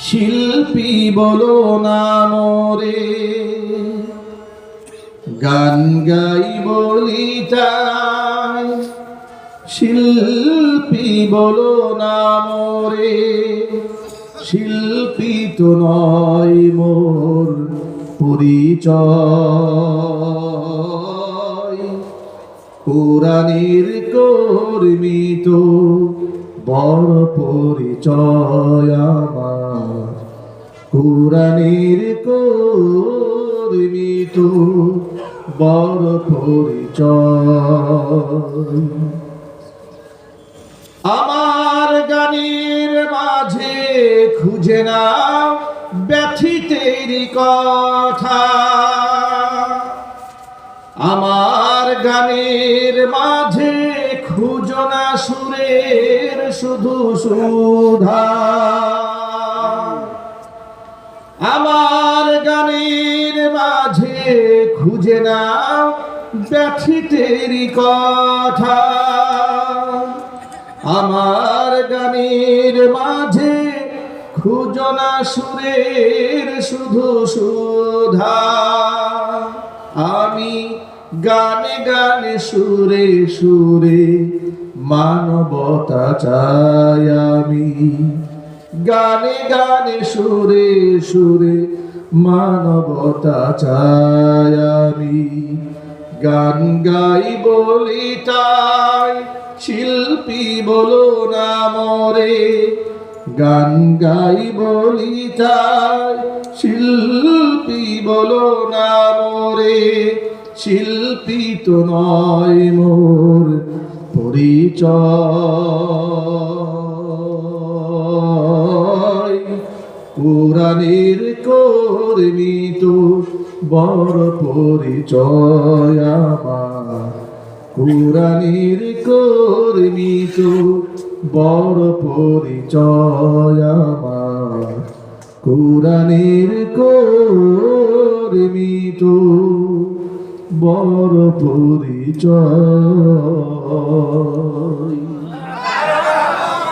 শিল্পী বলো না মোরে। গান গাই বলি তাই শিল্পী বলো না মোরে। শিল্পী তো নয় মোর পরিচয়। কোরআনের কর্মী তো বড় পরিচয় আমার। কোরআনের কর্মী তো বড় পরিচয়। আমার গানের মাঝে খুঁজে না ব্যথিতের কথা। আমার গানের মাঝে খুজনা সুরের, শুধু সুধা। আমার গানের মাঝে খুঁজে না ব্যথিতের কথা। আমার গানের মাঝে খুঁজো না সুরের, শুধু সুধা। গানে গানে সুরে সুরে মানবতা চাই আমি। গানে গানে সুরে সুরে মানবতা চাই আমি। গান গাই বলি তাই, শিল্পী বলো না মরে। গান গাই বলি তাই, শিল্পী বলো না মরে। শিল্পী তো নয় মোর পরিচয়। কোরআনের কর্মী তো বড় পরিচয় আমার। কর্মী তো বড় পরিচয় আমার। কর্মী তো বড় পরিচয়।